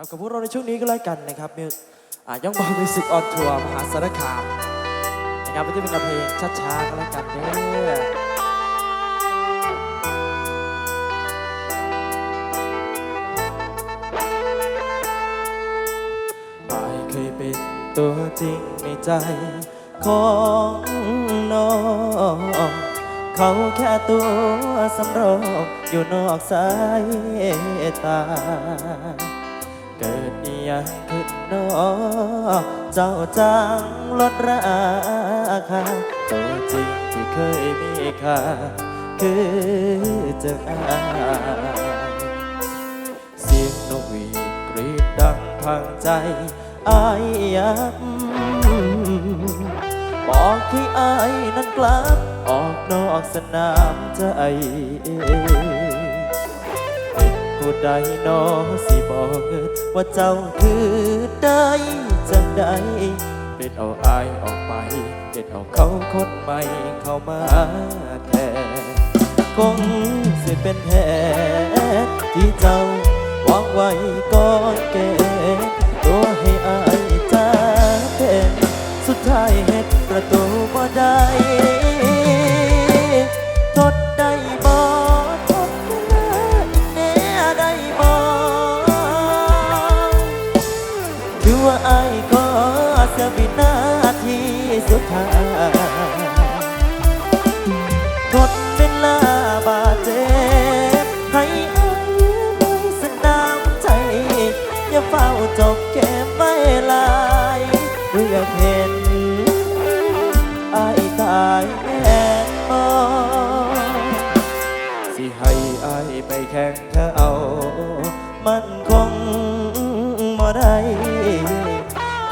ครับกับพวกเราในช่วงนี้ก็แล้วกันนะครับมิวอ่าย่องบอลมิวสิกออนทัวร์มหาสารคามนะครับม่ใช่เป็นกับเพลงช้าๆก็แล้วกันเด้อไอ้เคยเป็นตัวจริงในใจของน้องเขาแค่ตัวสำรองอยู่นอกสายตา เกิดอีหยังขึ้นนอเจ้าจังลดราคาตัวจริงที่เคยมีค่าคือเจะอายเสียงนกหวีดกรีดดังพังใจอายย้ำบอกให้อายนั้นกลับ ออกนอกสนามใจ ใดนอสิบอกว่าเจ้าคือได้จังใดเป็นเอาอายออกไปเป็นเอาเขาคนใหม่เข้ามาแทนคงสิเป็นแผนที่เจ้าวางไว้ก่อนเกณฑ์ตัวให้อายจะเป็นสุดท้ายเฮ็ดประตูบ่ได้ จะวินาทีสุดท้ายทดเวลาบาดเจ็บให้อายไว้สนามใจ อย่าเฝ้าจบเกมไม่ลายหรืออยากเห็น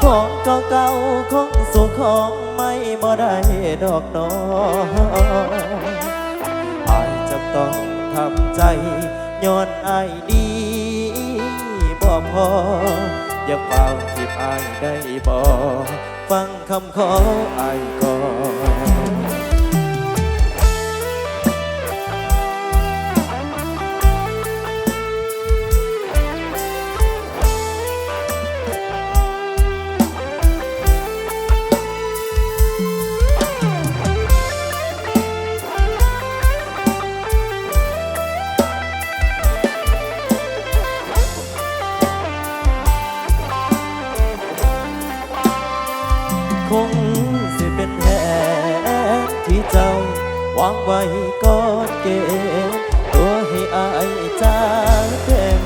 ของเก่าของสุขของไม่บ่ได้ดอกน้องอายจะต้องทำใจย้อนอายดีบ่พออย่าเฝ้าทิบอายได้บ่ฟังคำขออายก่อน เจ้าวางไว้ก่อนเกณฑ์ตัวให้อายจ้าเต็ม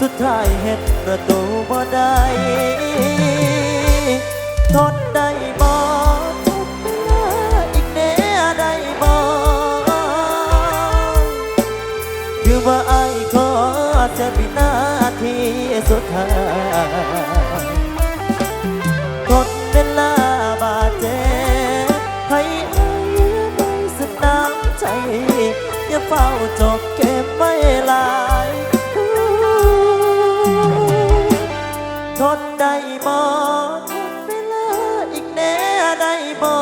สุดท้ายเฮ็ดประตูบ่ได้ทนได้บ่ทนเวลาอีกแน่ได้บ่คือว่าอายขอจะวินาที่สุดท้าย ใจอย่าเฝ้าจบเกมไม่ลายทนได้บ่ทนเวลาอีกแน่ได้บ่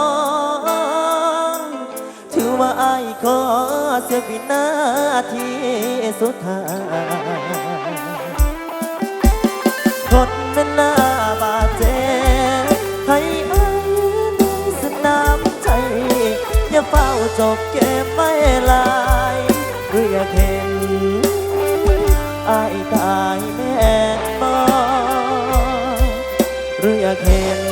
ถือว่าอายขอเสียวินาทีสุดท้ายทนเวลา จบเกมไม่ลายหรืออยากเห็นอายตายแม่นบ่หรืออยากเห็น